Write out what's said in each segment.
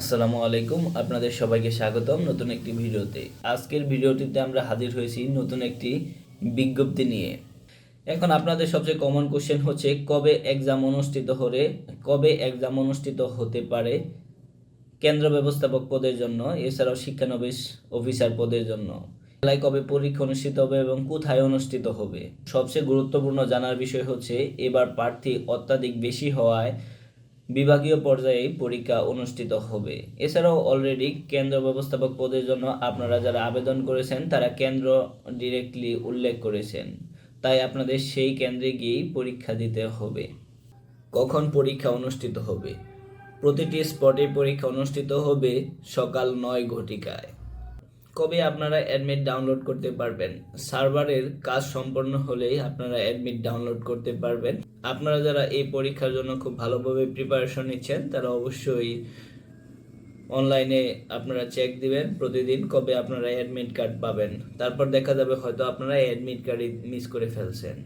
আসসালামু আলাইকুম, আপনাদের সবাইকে স্বাগতম নতুন একটি ভিডিওতে। আজকের ভিডিওটিতে আমরা হাজির হয়েছি নতুন একটি বিজ্ঞপ্তি নিয়ে। এখন আপনাদের সবচেয়ে কমন কোশ্চেন হচ্ছে, কবে এক্সাম অনুষ্ঠিত হলে, কবে এক্সাম অনুষ্ঠিত হতে পারে কেন্দ্র ব্যবস্থাপক পদের জন্য, এছাড়াও শিক্ষানবিশ অফিসার পদের জন্য? জেলায় কবে পরীক্ষা অনুষ্ঠিত হবে এবং কোথায় অনুষ্ঠিত হবে? সবচেয়ে গুরুত্বপূর্ণ জানার বিষয় হচ্ছে, এবার প্রার্থী অত্যাধিক বেশি হওয়ায় বিভাগীয় পর্যায়ে পরীক্ষা অনুষ্ঠিত হবে। এছাড়াও অলরেডি কেন্দ্র ব্যবস্থাপক পদের জন্য আপনারা যারা আবেদন করেছেন, তারা কেন্দ্র ডিরেক্টলি উল্লেখ করেছেন। তাই আপনাদের সেই কেন্দ্রে গিয়েই পরীক্ষা দিতে হবে। কখন পরীক্ষা অনুষ্ঠিত হবে? প্রতিটি স্পটে পরীক্ষা অনুষ্ঠিত হবে সকাল নয় ঘটিকায়। কবে আপনারা অ্যাডমিট ডাউনলোড করতে পারবেন? সার্ভারের কাজ সম্পন্ন হলেই আপনারা অ্যাডমিট ডাউনলোড করতে পারবেন। আপনারা যারা এই পরীক্ষার জন্য খুব ভালোভাবে প্রিপারেশন নিচ্ছেন, তারা অবশ্যই অনলাইনে আপনারা চেক দিবেন, প্রতিদিন কবে আপনারা অ্যাডমিট কার্ড পাবেন। তারপর দেখা যাবে হয়তো আপনারা অ্যাডমিট কার্ড মিস করে ফেলছেন।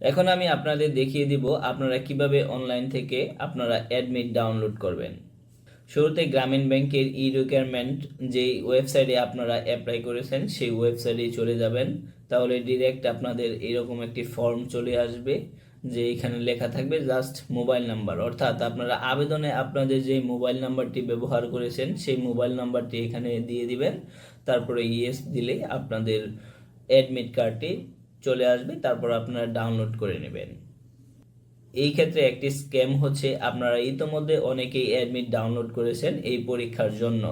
এখন আমি আপনাদের দেখিয়ে দিব আপনারা কীভাবে অনলাইন থেকে আপনারা অ্যাডমিট ডাউনলোড করবেন। শুরুতে গ্রামীণ ব্যাংকের ই রিকোয়ারমেন্ট যেই ওয়েবসাইটে আপনারা অ্যাপ্লাই করেছেন, সেই ওয়েবসাইটে চলে যাবেন। তাহলে ডিরেক্ট আপনাদের এরকম একটি ফর্ম চলে আসবে, যে এখানে লেখা থাকবে জাস্ট মোবাইল নাম্বার অর্থাৎ আপনারা আবেদনে আপনাদের যে মোবাইল নাম্বারটি ব্যবহার করেছেন, সেই মোবাইল নাম্বারটি এখানে দিয়ে দিবেন। তারপরে ইয়েস দিলেই আপনাদের অ্যাডমিট কার্ডটি চলে আসবে, তারপর আপনারা ডাউনলোড করে নেবেন। এই ক্ষেত্রে একটি স্ক্যাম হচ্ছে আপনারা ইতোমধ্যে অনেকেই অ্যাডমিট ডাউনলোড করেছেন এই পরীক্ষার জন্য।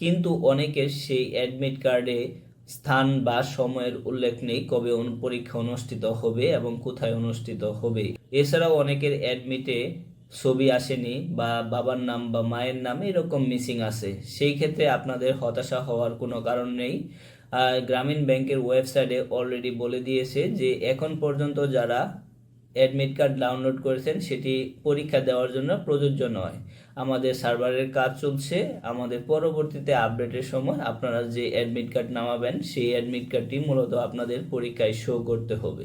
কিন্তু অনেকের সেই অ্যাডমিট কার্ডে স্থান বা সময়ের উল্লেখ নেই কবে পরীক্ষা অনুষ্ঠিত হবে এবং কোথায় অনুষ্ঠিত হবে। এছাড়াও অনেকের অ্যাডমিটে ছবি আসেনি বা বাবার নাম বা মায়ের নাম এরকম মিসিং আছে। সেই ক্ষেত্রে আপনাদের হতাশা হওয়ার কোনো কারণ নেই। গ্রামীণ ব্যাংকের ওয়েবসাইটে অলরেডি বলে দিয়েছে যে এখন পর্যন্ত যারা অ্যাডমিট কার্ড ডাউনলোড করেছেন, সেটি পরীক্ষা দেওয়ার জন্য প্রযোজ্য নয়। আমাদের সার্ভারের কাজ চলছে। আমাদের পরবর্তীতে আপডেটের সময় আপনারা যে অ্যাডমিট কার্ড নামাবেন, সেই অ্যাডমিট কার্ডটি মূলত আপনাদের পরীক্ষায় শো করতে হবে।